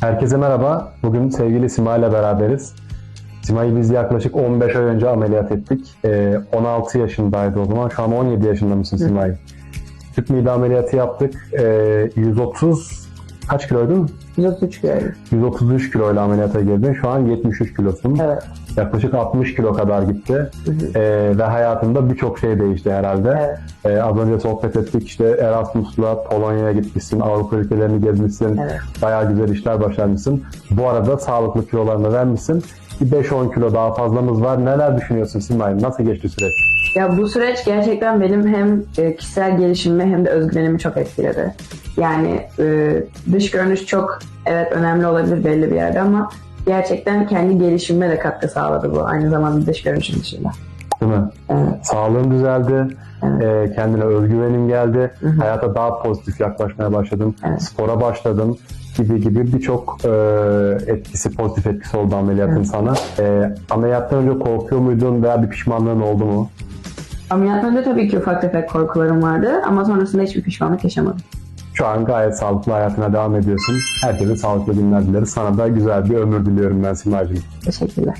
Herkese merhaba. Bugün sevgili Sima ile beraberiz. Sima'yı biz yaklaşık 15 ay önce ameliyat ettik. Ee, 16 yaşındaydı o zaman. Şu an 17 yaşında mısın Simay? Tüp mide ameliyatı yaptık. Ee, 130 kaç kiloydun? 133 kilo. 133 kiloyla ameliyata girdin. Şu an 73 kilosun. Evet. Yaklaşık 60 kilo kadar gitti. Hı hı. Ee, ve hayatında birçok şey değişti herhalde. Evet. Ee, az önce sohbet ettik. İşte Erasmus'la Polonya'ya gitmişsin. Avrupa ülkelerini gezmişsin. Evet. Bayağı güzel işler başarmışsın. Bu arada sağlıklı kilolarını vermişsin. Bir 5-10 kilo daha fazlamız var. Neler düşünüyorsun Simay? Nasıl geçti süreç? Ya bu süreç gerçekten benim hem e, kişisel gelişimimi hem de özgüvenimi çok etkiledi. Yani e, dış görünüş çok evet önemli olabilir belli bir yerde ama gerçekten kendi gelişimime de katkı sağladı bu aynı zamanda dış görünüşün dışında. Değil mi? Evet. Sağlığın düzeldi. Evet. Ee, kendine özgüvenin geldi. Hı hı. Hayata daha pozitif yaklaşmaya başladın. Evet. Spora başladın gibi gibi birçok e, etkisi, pozitif etkisi oldu ameliyatın Evet. sana. E, ameliyattan önce korkuyor muydun veya bir pişmanlığın oldu mu? Ameliyattan önce tabii ki ufak tefek korkularım vardı ama sonrasında hiçbir pişmanlık yaşamadım. Şu an gayet sağlıklı hayatına devam ediyorsun. Herkese sağlıklı günler dileriz. Sana da güzel bir ömür diliyorum ben Simay'cığım. Teşekkürler.